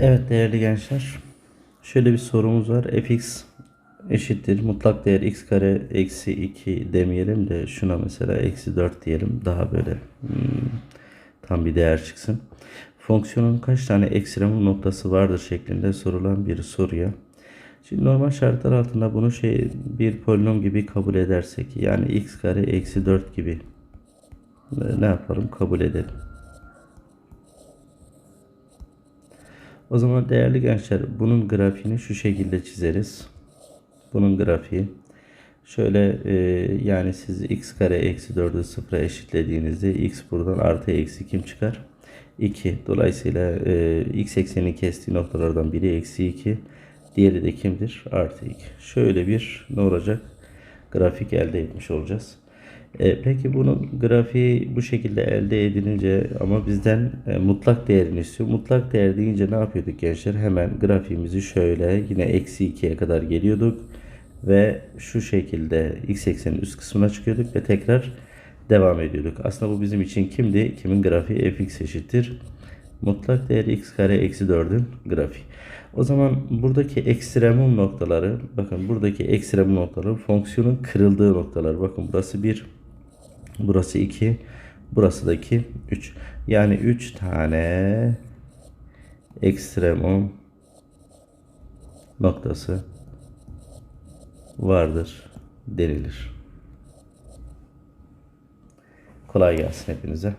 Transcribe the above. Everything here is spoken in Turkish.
Evet değerli gençler. Şöyle bir sorumuz var. fx eşittir mutlak değer x kare eksi 2 demeyelim de şuna mesela eksi 4 diyelim. Daha böyle hmm, tam bir değer çıksın. Fonksiyonun kaç tane ekstremum noktası vardır şeklinde sorulan bir soruya. Şimdi normal şartlar altında bunu şey bir polinom gibi kabul edersek yani x kare eksi 4 gibi ne yapalım kabul edelim. O zaman değerli gençler bunun grafiğini şu şekilde çizeriz. Bunun grafiği şöyle e, yani siz x kare eksi 4'ü sıfıra eşitlediğinizde x buradan artı eksi kim çıkar? 2. Dolayısıyla e, x eksenini kestiği noktalardan biri eksi 2. Diğeri de kimdir? Artı 2. Şöyle bir ne olacak? Grafik elde etmiş olacağız. E, peki bunun grafiği bu şekilde elde edilince ama bizden e, mutlak değerini istiyor. Mutlak değer deyince ne yapıyorduk gençler? Hemen grafiğimizi şöyle yine eksi 2'ye kadar geliyorduk. Ve şu şekilde x eksenin üst kısmına çıkıyorduk ve tekrar devam ediyorduk. Aslında bu bizim için kimdi? Kimin grafiği? fx eşittir. Mutlak değer x kare eksi 4'ün grafiği. O zaman buradaki ekstremum noktaları, bakın buradaki ekstremum noktaları fonksiyonun kırıldığı noktalar. Bakın burası 1, burası 2, burası da 2, 3. Yani 3 tane ekstremum noktası vardır denilir. Kolay gelsin hepinize.